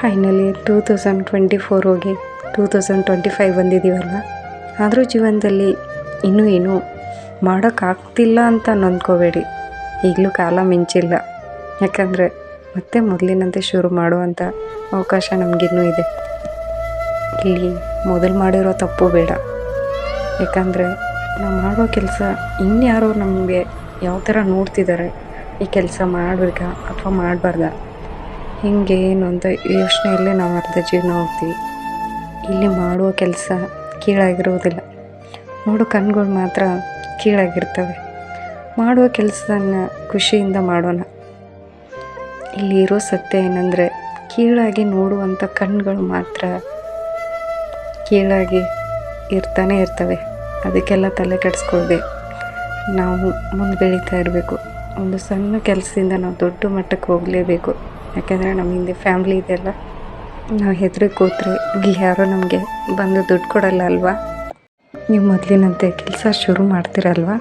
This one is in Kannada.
Finally two thousand twenty four ಹೋಗಿ ಟೂ ತೌಸಂಡ್ ಟ್ವೆಂಟಿ ಫೈವ್ ಬಂದಿದ್ದೀವಲ್ಲ ಆದರೂ ಜೀವನದಲ್ಲಿ ಇನ್ನೂ ಏನೂ ಮಾಡೋಕ್ಕಾಗ್ತಿಲ್ಲ ಅಂತ ನೊಂದ್ಕೋಬೇಡಿ. ಈಗಲೂ ಕಾಲ ಮಿಂಚಿಲ್ಲ. ಯಾಕಂದರೆ ಮತ್ತೆ ಮೊದಲಿನಂತೆ ಶುರು ಮಾಡುವಂಥ ಅವಕಾಶ ನಮಗಿನ್ನೂ ಇದೆ. ಇಲ್ಲಿ ಮೊದಲು ಮಾಡಿರೋ ತಪ್ಪು ಬೇಡ. ಯಾಕಂದರೆ ನಾವು ಮಾಡೋ ಕೆಲಸ ಇನ್ಯಾರೋ ನಮಗೆ ಯಾವ ಥರ ನೋಡ್ತಿದ್ದಾರೆ ಈ ಕೆಲಸ ಮಾಡಬೇಕಾ ಅಥವಾ ಮಾಡಬಾರ್ದಾ? ಹಿಂಗೆ ಏನು ಅಂತ ಯೋಚನೆಯಲ್ಲೇ ನಾವು ಅರ್ಧ ಜೀವನ ಹೋಗ್ತೀವಿ. ಇಲ್ಲಿ ಮಾಡುವ ಕೆಲಸ ಕೀಳಾಗಿರುವುದಿಲ್ಲ. ನೋಡು, ಕಣ್ಗಳು ಮಾತ್ರ ಕೀಳಾಗಿರ್ತವೆ. ಮಾಡುವ ಕೆಲಸನ ಖುಷಿಯಿಂದ ಮಾಡೋಣ. ಇಲ್ಲಿ ಇರೋ ಸತ್ಯ ಏನಂದರೆ, ಕೀಳಾಗಿ ನೋಡುವಂಥ ಕಣ್ಗಳು ಮಾತ್ರ ಕೀಳಾಗಿ ಇರ್ತಾನೆ ಇರ್ತವೆ. ಅದಕ್ಕೆಲ್ಲ ತಲೆ ಕೆಡಿಸ್ಕೊಳ್ದೆ. ನಾವು ಮುಂದೆ ಬೆಳೀತಾ ಇರಬೇಕು. ಒಂದು ಸಣ್ಣ ಕೆಲಸದಿಂದ ನಾವು ದೊಡ್ಡ ಮಟ್ಟಕ್ಕೆ ಹೋಗಲೇಬೇಕು. ಯಾಕೆಂದರೆ ನಮ್ಮ ಹಿಂದೆ ಫ್ಯಾಮ್ಲಿ ಇದೆಲ್ಲ ನಾವು ಹೆದ್ರಿಗೆ ಕೂತ್ರೆ ಇಲ್ಲಿ ಯಾರೋ ನಮಗೆ ಬಂದು ದುಡ್ಡು ಕೊಡಲ್ಲ ಅಲ್ವಾ? ನೀವು ಮೊದಲಿನಂತೆ ಕೆಲಸ ಶುರು ಮಾಡ್ತೀರಲ್ವಾ?